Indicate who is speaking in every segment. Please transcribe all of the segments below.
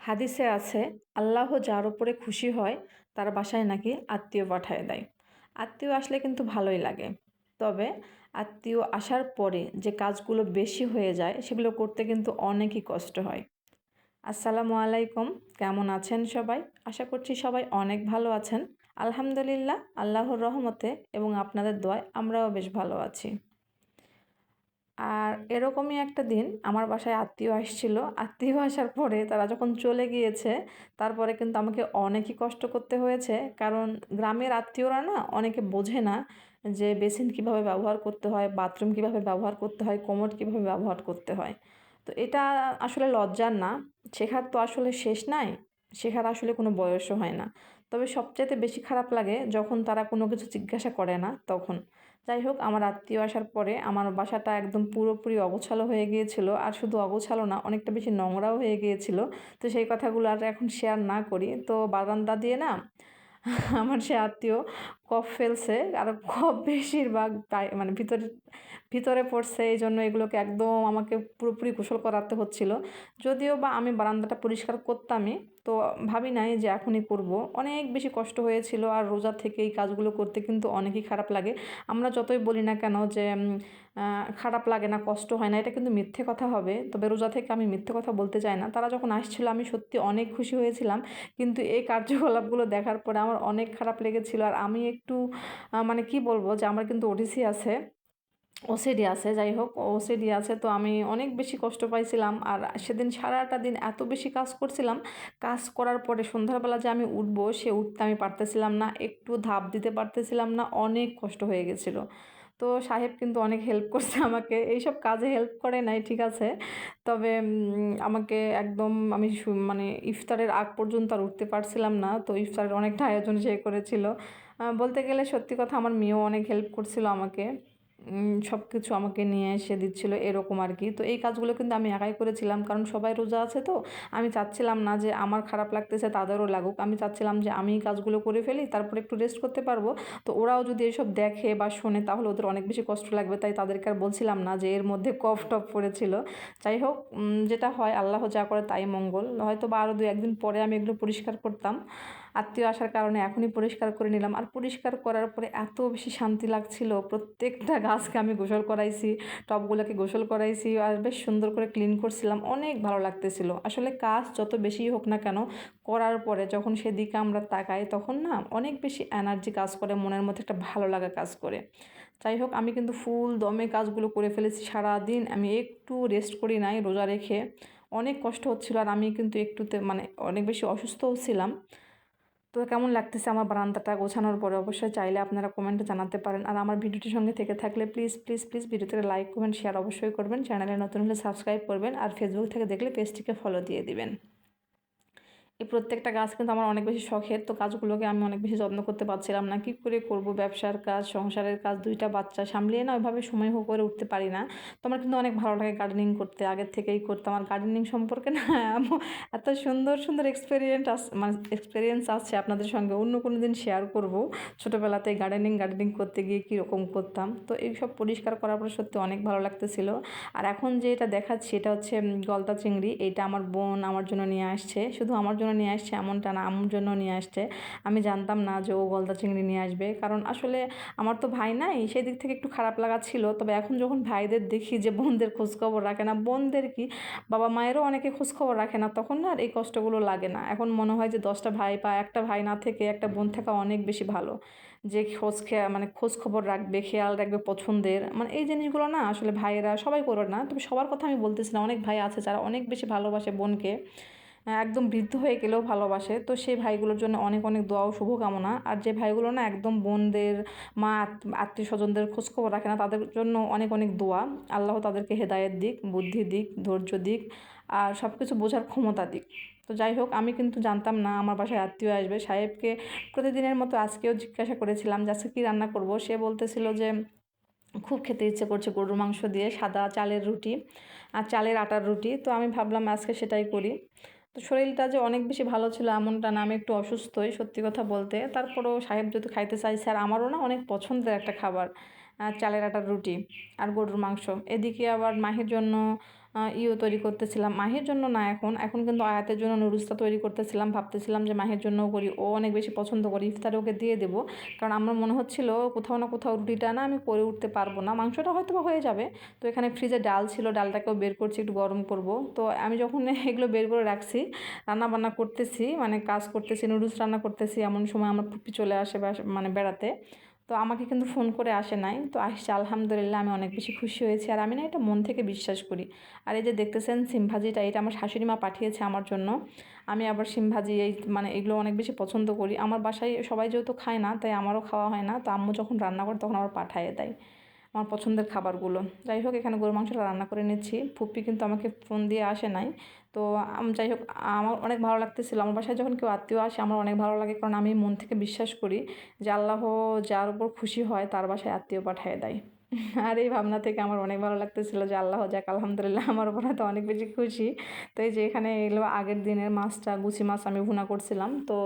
Speaker 1: হাদিসে আছে, আল্লাহ যার উপরে খুশি হয়, তার বাসায় নাকি আত্মীয় পাঠায় দেয়। আত্মীয় আসলে কিন্তু ভালোই লাগে। তবে আত্মীয় আসার পরে যে কাজগুলো বেশি হয়ে যায়, সেগুলো করতে কিন্তু অনেকই কষ্ট হয়। আসসালামু আলাইকুম, কেমন আছেন সবাই? আশা করছি সবাই অনেক ভালো আছেন। আলহামদুলিল্লাহ, আল্লাহর রহমতে এবং আপনাদের দোয়ায় আমরাও বেশ ভালো আছি। আর এরকমই একটা দিন আমার বাসায় আত্মীয় আসছিল। আত্মীয় আসার পরে তারা যখন চলে গিয়েছে তারপরে কিন্তু আমাকে অনেকই কষ্ট করতে হয়েছে। কারণ গ্রামের আত্মীয়রা না অনেকে বোঝে না যে বেসিন কীভাবে ব্যবহার করতে হয় বাথরুম কীভাবে ব্যবহার করতে হয় কোমর কীভাবে ব্যবহার করতে হয়। তো এটা আসলে লজ্জার না। শেখার তো আসলে শেষ নাই শেখার আসলে কোনো বয়সও হয় না। তবে সবচাইতে বেশি খারাপ লাগে যখন তারা কোনো কিছু জিজ্ঞাসা করে না তখন। যাই হোক, আমার আত্মীয় আসার পরে আমার বাসাটা একদম পুরোপুরি অগোছালো হয়ে গিয়েছিল। আর শুধু অগোছালো না, অনেকটা বেশি নোংরাও হয়ে গিয়েছিল। তো সেই কথাগুলো আর এখন শেয়ার না করি। তো বারান্দা দিয়ে না, আমার সে আত্মীয় কফ ফেলছে, আর কফ বেশিরভাগ মানে ভিতরে ভিতরে পড়ছে এই জন্য এগুলোকে একদম আমাকে পুরোপুরি গোসল করাতে হচ্ছিল। যদিও বা আমি বারান্দাটা পরিষ্কার করতামই, তো ভাবি নাই যে এখনই করব। অনেক বেশি কষ্ট হয়েছিল আর রোজা থেকে এই কাজগুলো করতে কিন্তু অনেকই খারাপ লাগে। আমরা যতই বলি না কেন যে খারাপ লাগে না, কষ্ট হয় না, এটা কিন্তু মিথ্যে কথা হবে। তবে রোজা থেকে আমি মিথ্যে কথা বলতে চাই না। তারা যখন আসছিল, আমি সত্যি অনেক খুশি হয়েছিলাম। কিন্তু এই কার্যকলাপগুলো দেখার পরে আমার অনেক খারাপ লেগেছিল। আর আমি একটু মানে কি বলব যে আমার কিন্তু ওডিসি আছে ওসিডি আছে, যাই হোক ওসিডি আছে। তো আমি অনেক বেশি কষ্ট পাইছিলাম আর সেদিন সারাটা দিন এত বেশি কাজ করছিলাম, কাজ করার পরে সন্ধ্যাবেলা যে আমি উঠবো সে উঠতে আমি পারতেছিলাম না, একটু ধাপ দিতে পারতেছিলাম না, অনেক কষ্ট হয়ে গেছিল। তো সাহেব কিন্তু অনেক হেল্প করছে আমাকে, এইসব কাজে হেল্প করে নাই, ঠিক আছে। তবে আমাকে একদম আমি মানে ইফতারের আগ পর্যন্ত আর উঠতে পারছিলাম না, তো ইফতারের অনেকটা আয়োজন সে করেছিল। বলতে গেলে সত্যি কথা আমার মেয়েও অনেক হেল্প করছিল আমাকে। সব কিছু আমাকে নিয়ে এসে দিচ্ছিল এরকম আর কি। তো এই কাজগুলো কিন্তু আমি একাই করেছিলাম, কারণ সবাই রোজা আছে তো। আমি চাচ্ছিলাম না যে আমার খারাপ লাগতেছে তাদেরও লাগুক। আমি চাচ্ছিলাম যে আমি কাজগুলো করে ফেলি, তারপর একটু রেস্ট করতে পারব। তো ওরাও যদি এসব দেখে বা শোনে তাহলে ওদের অনেক বেশি কষ্ট লাগবে। তাই তাদেরকে আর বলছিলাম না যে এর মধ্যে কফ টফ পড়েছিল। যাই হোক যেটা হয়, আল্লাহ যা করে তাই মঙ্গল। হয়তো বা আরও দু একদিন পরে আমি এগুলো পরিষ্কার করতাম। আত্মীয় আসার কারণে এখনই পরিষ্কার করে নিলাম। আর পরিষ্কার করার পরে এত বেশি শান্তি লাগছিল। প্রত্যেকটা গাছকে আমি গোসল করাইছি, টবগুলোকে গোসল করাইছি আর বেশ সুন্দর করে ক্লিন করছিলাম। অনেক ভালো লাগতেছিল। আসলে কাজ যত বেশি হোক না কেন, করার পরে যখন সেদিকে আমরা তাকাই তখন না অনেক বেশি এনার্জি কাজ করে, মনের মধ্যে একটা ভালো লাগা কাজ করে। যাই হোক, আমি কিন্তু ফুল দমে কাজগুলো করে ফেলেছি সারাদিন। আমি একটু রেস্ট করি নাই রোজা রেখে। অনেক কষ্ট হচ্ছিল আর আমি কিন্তু একটুতে মানে অনেক বেশি অসুস্থও ছিলাম। তো কেমন লাগতেছে আমার বারান্দাটা গোছানোর পরে? অবশ্যই চাইলে আপনারা কমেন্টে জানাতে পারেন। আর আমার ভিডিওটির সঙ্গে থেকে থাকলে প্লিজ প্লিজ প্লিজ ভিডিওতে লাইক কমেন্ট শেয়ার অবশ্যই করবেন। চ্যানেলে নতুন হলে সাবস্ক্রাইব করবেন। আর ফেসবুক থেকে দেখলে পেজটিকে ফলো দিয়ে দিবেন। এই প্রত্যেকটা গাছ কিন্তু আমার অনেক বেশি শখের। তো কাজগুলোকে আমি অনেক বেশি যত্ন করতে পারছিলাম না। কী করে করব? ব্যবসার কাজ, সংসারের কাজ, দুইটা বাচ্চা সামলিয়ে না ওইভাবে সময় হোক করে উঠতে পারি না। তো আমার কিন্তু অনেক ভালো লাগে গার্ডেনিং করতে। আগের থেকেই করতাম। আর গার্ডেনিং সম্পর্কে না এত সুন্দর সুন্দর এক্সপেরিয়েন্স আস মানে এক্সপিরিয়েন্স আসছে আপনাদের সঙ্গে। অন্য কোনো দিন শেয়ার করব। ছোটোবেলাতে গার্ডেনিং গার্ডেনিং করতে গিয়ে কীরকম করতাম। তো এইসব পরিষ্কার করার পরে সত্যি অনেক ভালো লাগতেছিল। আর এখন যে এটা দেখাচ্ছি, এটা হচ্ছে গলদা চিংড়ি। এটা আমার বোন আমার জন্য নিয়ে আসছে। শুধু আমার জন্য জন্য নিয়ে আসছে, এমনটা না, আমার জন্য নিয়ে আসছে। আমি জানতাম না যে ও গলদা চিংড়ি নিয়ে আসবে। কারণ আসলে আমার তো ভাই নাই, সেই দিক থেকে একটু খারাপ লাগা ছিল। তবে এখন যখন ভাইদের দেখি যে বোনদের খোঁজখবর রাখে না, বোনদের কি, বাবা মায়েরও অনেকে খোঁজখবর রাখে না, তখন আর এই কষ্টগুলো লাগে না। এখন মনে হয় যে দশটা ভাই বা একটা ভাই না থেকে একটা বোন থাকা অনেক বেশি ভালো। যে খোঁজ মানে খোঁজ খবর রাখবে, খেয়াল রাখবে পছন্দের। মানে এই জিনিসগুলো না আসলে ভাইয়েরা সবাই করবে না। তবে সবার কথা আমি বলতেছি না, অনেক ভাই আছে যারা অনেক বেশি ভালোবাসে বোনকে। একদম বৃদ্ধ হয়ে গেলেও ভালোবাসে। তো সেই ভাইগুলোর জন্য অনেক অনেক দোয়া ও শুভকামনা। আর যে ভাইগুলো না একদম বোনদের, মা, আত্মীয় স্বজনদের খোঁজখবর রাখে না, তাদের জন্য অনেক অনেক দোয়া। আল্লাহ তাদেরকে হেদায়েত দিক, বুদ্ধি দিক, ধৈর্য দিক, আর সব কিছু বোঝার ক্ষমতা দিক। তো যাই হোক, আমি কিন্তু জানতাম না আমার বাসায় আত্মীয় আসবে। সাহেবকে প্রতিদিনের মতো আজকেও জিজ্ঞাসা করেছিলাম যে, আজকে কী রান্না করব? সে বলতেছিল যে, খুব খেতে ইচ্ছে করছে গরুর মাংস দিয়ে, সাদা চালের রুটি আর চালের আটার রুটি। তো আমি ভাবলাম আজকে সেটাই করি। তো শরীরটা যে অনেক বেশি ভালো ছিল এমনটা না, আমি একটু অসুস্থই সত্যি কথা বলতে। তারপরও সাহেব যদি খাইতে চাইছে, আর আমারও না অনেক পছন্দের একটা খাবার চালের আটার রুটি আর গরুর মাংস। এদিকে আবার মাহির জন্য ইও তৈরি করতেছিলাম। মাহির জন্য না এখন। এখন কিন্তু আয়াতের জন্য নুডলসটা তৈরি করতেছিলাম, ভাবতেছিলাম যে মাহির জন্যও করি। ও অনেক বেশি পছন্দ করি, ইফতারে ওকে দিয়ে দেবো। কারণ আমার মনে হচ্ছিল কোথাও না কোথাও রুটিটা না আমি করে উঠতে পারব না। মাংসটা হয়তো হয়ে যাবে। তো এখানে ফ্রিজে ডাল ছিল, ডালটাকেও বের করছি, একটু গরম করব। তো আমি যখন এগুলো বের করে রাখছি রান্না বান্না করতেছি মানে কাজ করতেছি নুডলস রান্না করতেছি, এমন সময় আমার পুপি চলে আসে মানে বেড়াতে। তো আমাকে কিন্তু ফোন করে আসে নাই। তো আসছে, আলহামদুলিল্লাহ আমি অনেক বেশি খুশি হয়েছি। আর আমি না এটা মন থেকে বিশ্বাস করি। আর এই যে দেখতেছেন সিমভাজিটা, এটা আমার শাশুড়ি মা পাঠিয়েছে আমার জন্য। আমি আবার সিমভাজি এই মানে এগুলো অনেক বেশি পছন্দ করি। আমার বাসায় সবাই যেহেতু খায় না, তাই আমারও খাওয়া হয় না। তো আম্মু যখন রান্না করে, তখন আবার পাঠায় দেয়। আমার পছন্দের খাবারগুলো। যাই হোক, এখানে গরু মাংসটা রান্না করে নিচ্ছি। ফুপ্পি কিন্তু আমাকে ফোন দিয়ে আসে নাই। তো যাই হোক, আমার অনেক ভালো লাগতেছিল। আমার বাসায় যখন কেউ আত্মীয় আসে, আমার অনেক ভালো লাগে। কারণ আমি মন থেকে বিশ্বাস করি যে আল্লাহ যার উপর খুশি হয়, তার বাসায় আত্মীয় পাঠায় দেয়। আর এই ভাবনা থেকে আমার অনেক ভালো লাগতেছিল যে আল্লাহ যাক, আলহামদুলিল্লাহ আমার ওপরে তো অনেক বেশি খুশি। তো এই যে এখানে এগুলো আগের দিনের মাছটা, গুছি মাছ আমি ভুনা করছিলাম। তো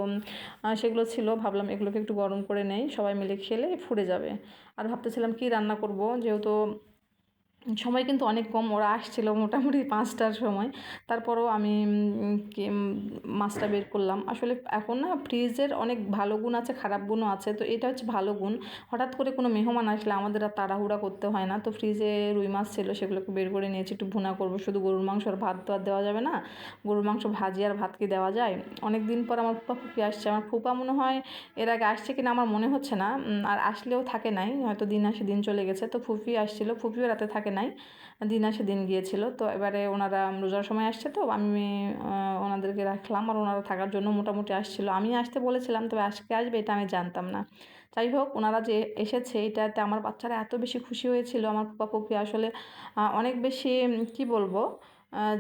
Speaker 1: সেগুলো ছিল, ভাবলাম এগুলোকে একটু গরম করে নেই, সবাই মিলে খেলে ফুরে যাবে। আর ভাবতেছিলাম কি রান্না করব, যেহেতু সময় কিন্তু অনেক কম, ওরা আসছিল মোটামুটি পাঁচটার সময়। তারপরেও আমি মাছটা বের করলাম। আসলে এখন না ফ্রিজের অনেক ভালো গুণ আছে, খারাপ গুণও আছে। তো এটা হচ্ছে ভালো গুণ। হঠাৎ করে কোনো মেহমান আসলে আমাদের আর তাড়াহুড়া করতে হয় না। তো ফ্রিজে রুই মাছ ছিল, সেগুলোকে বের করে নিয়েছি। একটু ভুনা করব। শুধু গরুর মাংস আর ভাত তো আর দেওয়া যাবে না। গরুর মাংস ভাজি আর ভাত কি দেওয়া যায়? অনেক দিন পর আমার ফুপা ফুপি আসছে। আমার ফুপা মনে হয় এর আগে আসছে কিনা আমার মনে হচ্ছে না। আর আসলেও থাকে নাই। হয়তো দিন আসে, দিন চলে গেছে। তো ফুপি আসছিল। ফুপিও রাতে থাকে নাই। দিন আসে দিন গিয়েছিল। তো এবারে ওনারা রোজার সময় আসছে তো, আমি ওনাদেরকে রাখলাম আর ওনারা থাকার জন্য মোটামুটি আসছিল। আমি আসতে বলেছিলাম, তবে আজকে আসবে এটা আমি জানতাম না। যাই হোক, ওনারা যে এসেছে এটাতে আমার বাচ্চারা এত বেশি খুশি হয়েছিল। আমার ফুপি আসলে অনেক বেশি কি বলব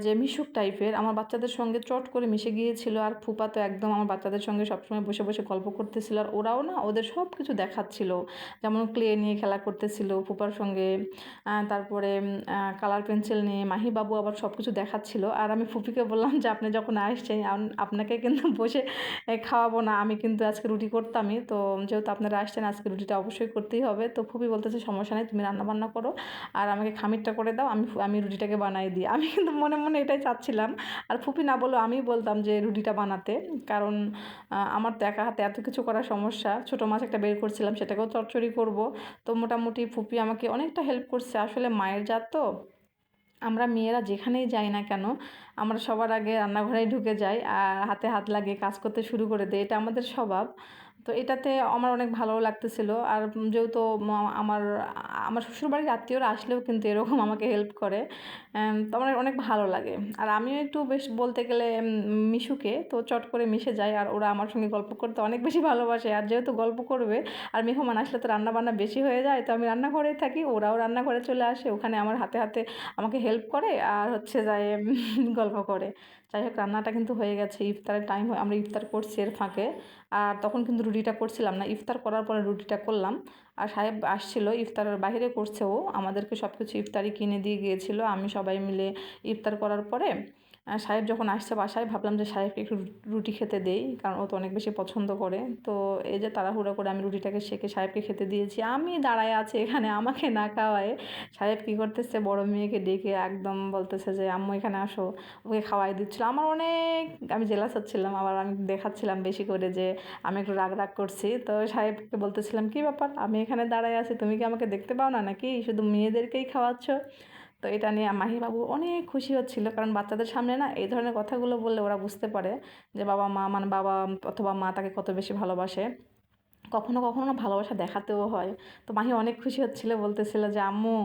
Speaker 1: যে মিশুক টাইপের, আমার বাচ্চাদের সঙ্গে চট করে মিশে গিয়েছিল আর ফুপা তো একদম আমার বাচ্চাদের সঙ্গে সবসময় বসে বসে গল্প করতেছিল আর ওরাও না ওদের সব কিছু দেখাচ্ছিল। যেমন ক্লে নিয়ে খেলা করতেছিল, ফুপার সঙ্গে তারপরে কালার পেন্সিল নিয়ে মাহি বাবু আবার সব কিছু দেখাচ্ছিল। আর আমি ফুপিকে বললাম যে, আপনি যখন আসছেন আপনাকে কিন্তু বসে খাওয়াবো না। আমি কিন্তু আজকে রুটি করতামই। তো যেহেতু আপনারা আসছেন, আজকে রুটিটা অবশ্যই করতেই হবে। তো ফুপি বলতেছে, সমস্যা নেই, তুমি রান্না বান্না করো। আর আমাকে খামিরটা করে দাও, আমি আমি রুটিটাকে বানাই দিই। আমি কিন্তু মনে মনে এটাই চাচ্ছিলাম। আর ফুপি না বলো আমি বলতাম যে রুটিটা বানাতে। কারণ আমার তো একা হাতে এত কিছু করার সমস্যা। ছোটো মাছ একটা বের করছিলাম, সেটাকেও চচ্চড়ি করব। তো মোটামুটি ফুপি আমাকে অনেকটা হেল্প করছে। আসলে মায়ের জাত তো। আমরা মেয়েরা যেখানেই যাই না কেন, আমরা সবার আগে রান্নাঘরেই ঢুকে যাই। আর হাতে হাত লাগিয়ে কাজ করতে শুরু করে দিই। এটা আমাদের স্বভাব। তো এটাতে আমার অনেক ভালো লাগতেছিল। আর যেহেতু আমার আমার শ্বশুরবাড়ির আত্মীয়রা আসলেও কিন্তু এরকম আমাকে হেল্প করে তো আমার অনেক ভালো লাগে। আর আমিও একটু বেশ বলতে গেলে মিশুকে, তো চট করে মিশে যায় আর ওরা আমার সঙ্গে গল্প করতে অনেক বেশি ভালোবাসে। আর যেহেতু গল্প করবে, আর মেহমান আসলে তো রান্না বান্না বেশি হয়ে যায়, তো আমি রান্নাঘরেই থাকি, ওরাও রান্নাঘরে চলে আসে। ওখানে আমার হাতে হাতে আমাকে হেল্প করে, আর হচ্ছে যায় গল্প করে। যাই হোক, রান্নাটা কিন্তু হয়ে গেছে। ইফতারের টাইম আমরা ইফতার করছি এর ফাঁকে। আর তখন কিন্তু রুটিটা করছিলাম না। ইফতার করার পরে রুটিটা করলাম। আর সাহেব আসছিল ইফতারের বাইরে করছে ও। আমাদেরকে সব কিছু ইফতারি কিনে দিয়ে গিয়েছিল। আমি সবাই মিলে ইফতার করার পরে সাহেব যখন আসছে বাসায়, ভাবলাম যে সাহেবকে একটু রুটি খেতে দেই, কারণ ও তো অনেক বেশি পছন্দ করে। তো এই যে তাড়াহুড়ো করে আমি রুটিটাকে সেকে সাহেবকে খেতে দিয়েছি। আমি দাঁড়ায় আছি এখানে, আমাকে না খাওয়ায়। সাহেব কী করতেছে? বড় মেয়েকে ডেকে একদম বলতেছে যে, আম্মু, এখানে আসো। ওকে খাওয়াই দিচ্ছিল। আমার অনেক, আমি জেলাস হচ্ছিলাম। আবার আমি দেখাচ্ছিলাম বেশি করে যে, আমি একটু রাগ রাগ করছি। তো সাহেবকে বলতেছিলাম, কি ব্যাপার? আমি এখানে দাঁড়ায় আছি। তুমি কি আমাকে দেখতে পাও না নাকি? শুধু মেয়েদেরকেই খাওয়াচ্ছ? তো এটা নিয়ে মাহিবাবু অনেক খুশি হচ্ছিল, কারণ বাচ্চাদের সামনে না এই ধরনের কথাগুলো বললে ওরা বুঝতে পারে যে বাবা মা মানে বাবা অথবা মা তাকে কত বেশি ভালোবাসে। কখনো কখনো ভালোবাসা দেখাতেও হয়। তো মাহি অনেক খুশি হচ্ছিল, বলতেছিল যে, আম্মু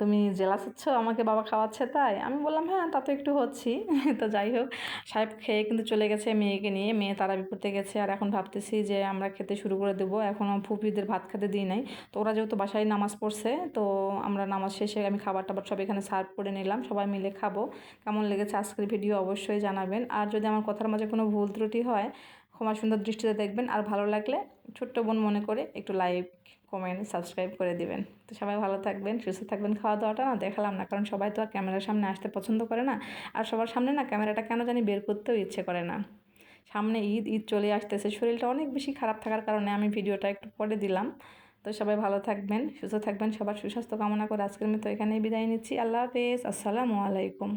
Speaker 1: তুমি জেলাস হচ্ছ? আমাকে বাবা খাওয়াচ্ছে তাই? আমি বললাম হ্যাঁ তা তো একটু হচ্ছি। তো যাই হোক, সাহেব খেয়ে কিন্তু চলে গেছে মেয়েকে নিয়ে। মেয়ে তারা বিপদে গেছে। আর এখন ভাবতেছি যে, আমরা খেতে শুরু করে দেবো। এখনও ফুপিদের ভাত খেতে দিই নাই। তো ওরা যেহেতু বাসায় নামাজ পড়ছে, তো আমরা নামাজ শেষে আমি খাবার টাবার সব এখানে সার্ভ করে নিলাম। সবাই মিলে খাব। কেমন লেগেছে আজকের ভিডিও অবশ্যই জানাবেন। আর যদি আমার কথার মাঝে কোনো ভুল ত্রুটি হয় ক্ষমা সুন্দর দৃষ্টিতে দেখবেন। আর ভালো লাগলে ছোট্ট বোন মনে করে একটু লাইক কমেন্ট সাবস্ক্রাইব করে দিবেন। তো সবাই ভালো থাকবেন, সুস্থ থাকবেন। খাওয়া দাওয়াটা না দেখালাম না, কারণ সবাই তো আর ক্যামেরার সামনে আসতে পছন্দ করে না। আর সবার সামনে না ক্যামেরাটা কেন জানি বের করতেও ইচ্ছে করে না। সামনে ঈদ ঈদ চলে আসতেছে। শরীরটা অনেক বেশি খারাপ থাকার কারণে আমি ভিডিওটা একটু পরে দিলাম। তো সবাই ভালো থাকবেন, সুস্থ থাকবেন, সবার সুস্বাস্থ্য কামনা করে আজকের মতো এখানেই বিদায় নিচ্ছি। আল্লাহ হাফেজ। আসসালামু আলাইকুম।